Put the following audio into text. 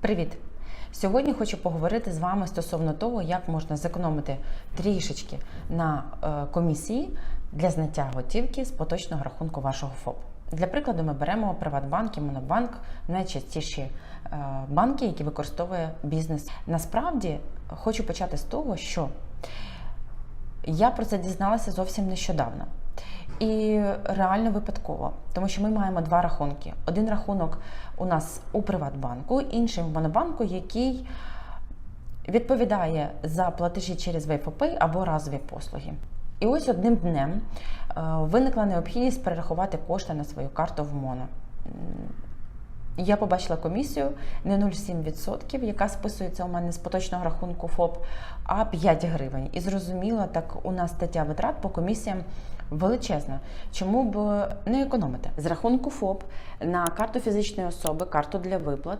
Привіт! Сьогодні хочу поговорити з вами стосовно того, як можна зекономити трішечки на е, комісії для зняття готівки з поточного рахунку вашого ФОП. Для прикладу, ми беремо Приватбанк і Монобанк, найчастіші е, банки, які використовує бізнес. Насправді хочу почати з того, що я про це дізналася зовсім нещодавно. І реально випадково, тому що ми маємо два рахунки. Один рахунок у нас у Приватбанку, інший в Монобанку, який відповідає за платежі через VFP або разові послуги. І ось одним днем е, виникла необхідність перерахувати кошти на свою карту в Моно. Я побачила комісію не 0,7%, яка списується у мене з поточного рахунку ФОП, а 5 гривень. І зрозуміла, так у нас стаття витрат по комісіям величезна. Чому б не економити? З рахунку ФОП на карту фізичної особи, карту для виплат